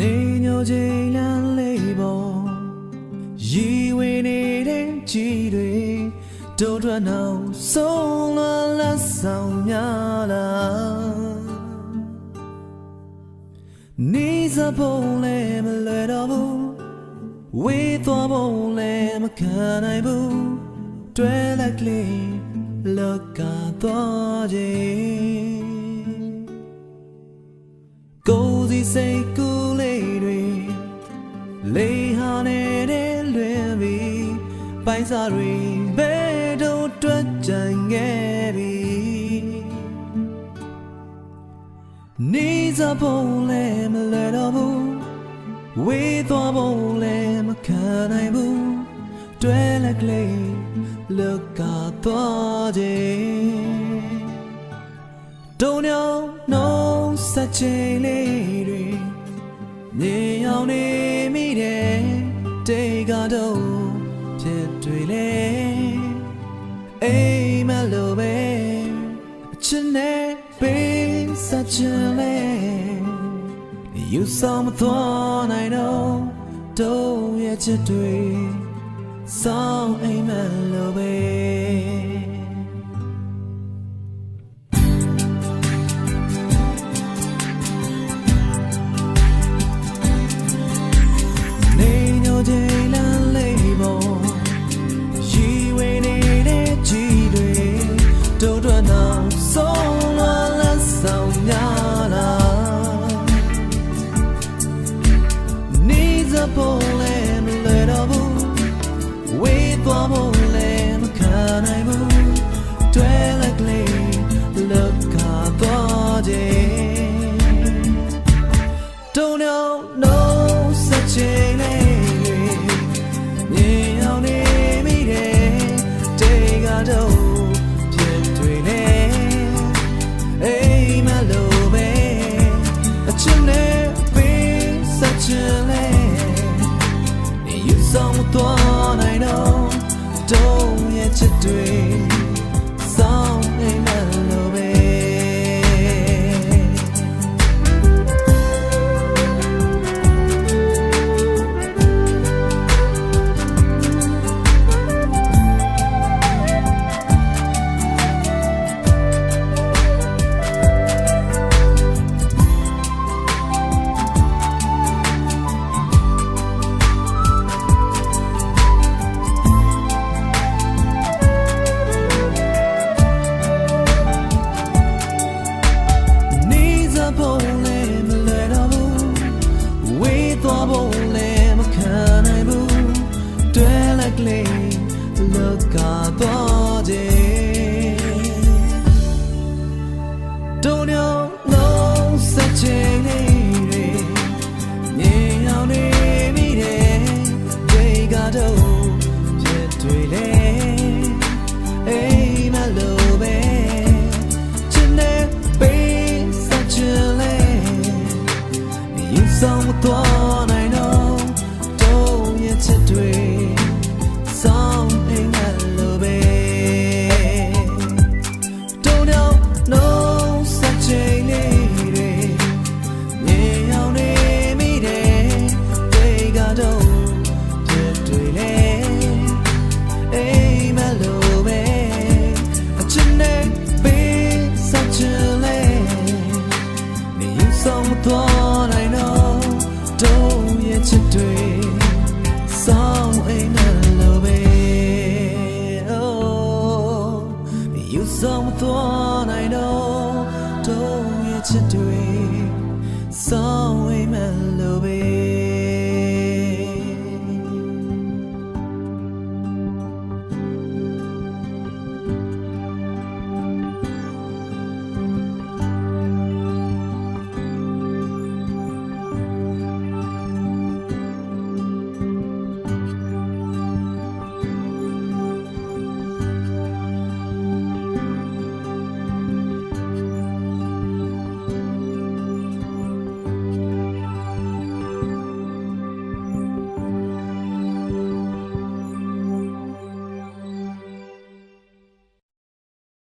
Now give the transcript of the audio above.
နေညိုချိန်လမ်းလေးပေါ်ရီဝေနေတဲ့ကြီးတွေတို့ထွက်နောက်ဆုံးလာလက်ဆောင်များလားနေစပုံလည်းမလွယ်တော့ဘူးဝေးသွားပုံလည်းမခံနိုင်ဘူးတွဲလက်ကလေးလောကသွားခြင်းကိုယ်စီစိတ်ကူး ပိုင်စားတွေဘယ်တော့တွက်ကြံခဲ့ပြီနေစားပုံလည်းမလဲတော့ဘူးဝေးသွားပုံလည်းမခံနိုင်ဘူးတွဲလက်ကလေးလောကသွားခြင်းတုံညောင်းနှုံးဆက်ချင်လေးတွေမြေအောင်နေမိတယ်တေကတော့ဖြစ် တွေလေအိမ်မလို့ပဲအချစ်နဲ့ပေးဆက်ချင်လေယူဆောင်မသွားနိုင်တော့တို့ရဲ့ချစ်တွေစောင်းအိ နေစပေါ်လည်းမလွယ်တော့ဘူးဝေးသွားဖို့လည်းမခံနိုင်ဘူးတွဲလက်ကလေးလောကသွားခြင်း Don't know no such a name မြေအောင်နေမိတယ်တေကတော့ဖြစ်တွေနေအိမ်မလို့ပဲအချစ်နဲ့ပေး such a name နေယူ ဆောင်သွားနိုင်တော့တော့ရဲ့ချစ်တွေ သွားပုံလည်းမခံနိုင်ဘူးတွဲလက်ကလေးလောကသွားခြင်းတို့ညောင်းလုံးစက်ချင်လေးတွေငြိမ်အောင်နေမိတယ်ဒေကတော့ ဆောင်မသွားနိုင်တော့တော့ရဲ့ချစ်တွေစောင်းအိမ်မလို့ပဲ don't know no such a lady မြေအောင်နေမိတယ်တွေကတော့ဖြစ်တွေလေအိမ်မလို့ပဲအချစ်နဲ့ပေးဆက်ချင်လေနေယူဆောင်သွားနိုင်တော့ ဆောင်သွားနိုင်တော့တို့ရဲ့ချစ်တွေစောင်းအိမ်မလို့ပဲ